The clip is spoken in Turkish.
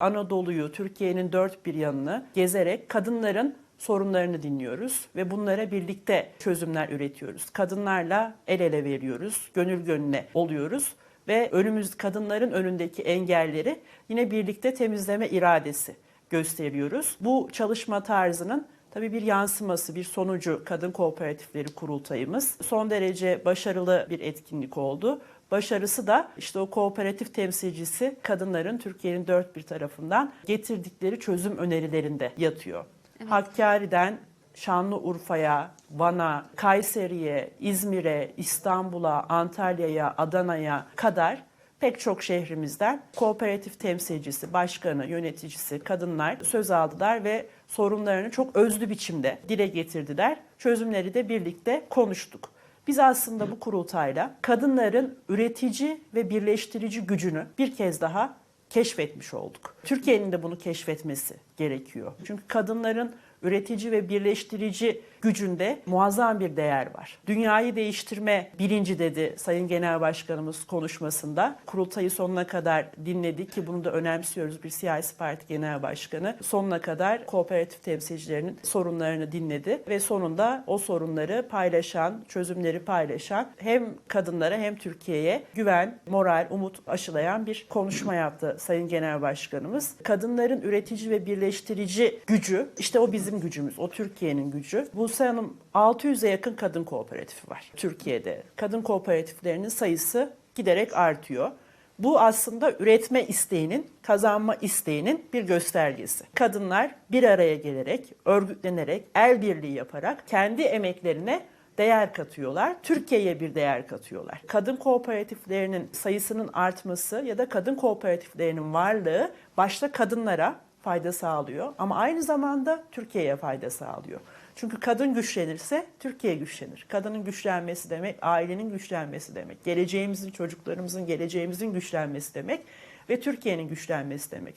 Anadolu'yu, Türkiye'nin dört bir yanını gezerek kadınların sorunlarını dinliyoruz ve bunlara birlikte çözümler üretiyoruz. Kadınlarla el ele veriyoruz, gönül gönüle oluyoruz ve önümüz kadınların önündeki engelleri yine birlikte temizleme iradesi gösteriyoruz. Bu çalışma tarzının tabii bir yansıması, bir sonucu Kadın Kooperatifleri Kurultayımız. Son derece başarılı bir etkinlik oldu. Başarısı da işte o kooperatif temsilcisi kadınların Türkiye'nin dört bir tarafından getirdikleri çözüm önerilerinde yatıyor. Hakkari'den Şanlıurfa'ya, Van'a, Kayseri'ye, İzmir'e, İstanbul'a, Antalya'ya, Adana'ya kadar pek çok şehrimizden kooperatif temsilcisi, başkanı, yöneticisi, kadınlar söz aldılar ve sorunlarını çok özlü biçimde dile getirdiler. Çözümleri de birlikte konuştuk. Biz aslında bu kurultayla kadınların üretici ve birleştirici gücünü bir kez daha keşfetmiş olduk. Türkiye'nin de bunu keşfetmesi gerekiyor. Çünkü kadınların üretici ve birleştirici gücünde muazzam bir değer var. Dünyayı değiştirme bilinci dedi Sayın Genel Başkanımız konuşmasında. Kurultayı sonuna kadar dinledik ki bunu da önemsiyoruz bir siyasi parti genel başkanı. Sonuna kadar kooperatif temsilcilerinin sorunlarını dinledi ve sonunda o sorunları paylaşan, çözümleri paylaşan hem kadınlara hem Türkiye'ye güven, moral, umut aşılayan bir konuşma yaptı Sayın Genel Başkanımız. Kadınların üretici ve birleştirici gücü, işte o bizim gücümüz, o Türkiye'nin gücü. Buse Hanım 600'e yakın kadın kooperatifi var Türkiye'de. Kadın kooperatiflerinin sayısı giderek artıyor. Bu aslında üretme isteğinin, kazanma isteğinin bir göstergesi. Kadınlar bir araya gelerek, örgütlenerek, el birliği yaparak kendi emeklerine değer katıyorlar. Türkiye'ye bir değer katıyorlar. Kadın kooperatiflerinin sayısının artması ya da kadın kooperatiflerinin varlığı başta kadınlara fayda sağlıyor ama aynı zamanda Türkiye'ye fayda sağlıyor. Çünkü kadın güçlenirse Türkiye güçlenir. Kadının güçlenmesi demek ailenin güçlenmesi demek. Geleceğimizin, çocuklarımızın geleceğimizin güçlenmesi demek ve Türkiye'nin güçlenmesi demek.